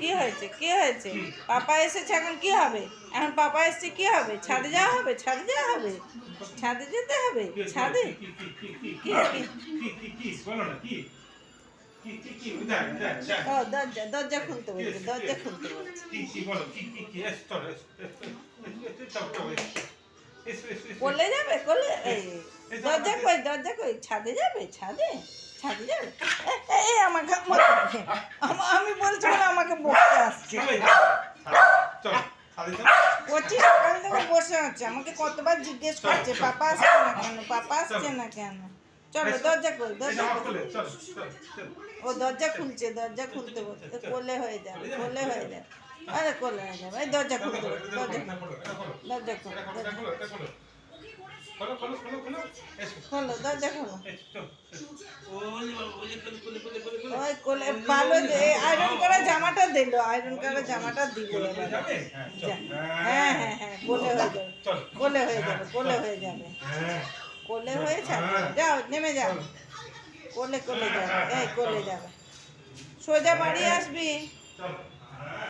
কি হয়েছে? কি হয়েছে? পাপা এসেছে এখন কি হবে? এখন পাপা এসেছে কি হবে? ছাদে যাওয়া হবে? ছাদে যাওয়া হবে? ছাদে যেতে হবে? ছাদে? দরজা দরজা খুলতে বলছে, দরজা খুলতে বলছে। যাবে? দরজা কই? দরজা কই? ছাদে যাবে? ছাদে? ছাদে যাবে? আমাকে আমি বলছি বলে আমাকে বসতে আসছে। চলো সাথে চলো। পঁচিশ সকাল থেকে বসে আছে। আমাকে কতবার জিজ্ঞেস করছে পাপা আসছে না কেন? পাপা আসছে না কেন? চলো দরজা দরজা খুলে। চলো চলো চলো। ও দরজা খুলছে দরজা খুলতে বলছে কোলে হয়ে যাবে কোলে হয়ে যাবে। আরে কোলে হয়ে যাবে এই দরজা খুলতে বলছে দরজা দরজা খোলো দরজা খোলো। খোলো। খোলো খোলো খোলো এসো। খোলো দরজা খোলো। কোলে ভালো যে আয়রন করা জামাটা দিল আয়রন করা জামাটা দিল হ্যাঁ হ্যাঁ হ্যাঁ হ্যাঁ কোলে হয়ে যাবে। কোলে হয়ে যাবে কোলে হয়ে যাবে। হ্যাঁ। কোলে হয়ে। যাবে যাও নেমে যাও। কোলে কোলে যাবে এই কোলে যাবে। সোজা বাড়ি আসবি।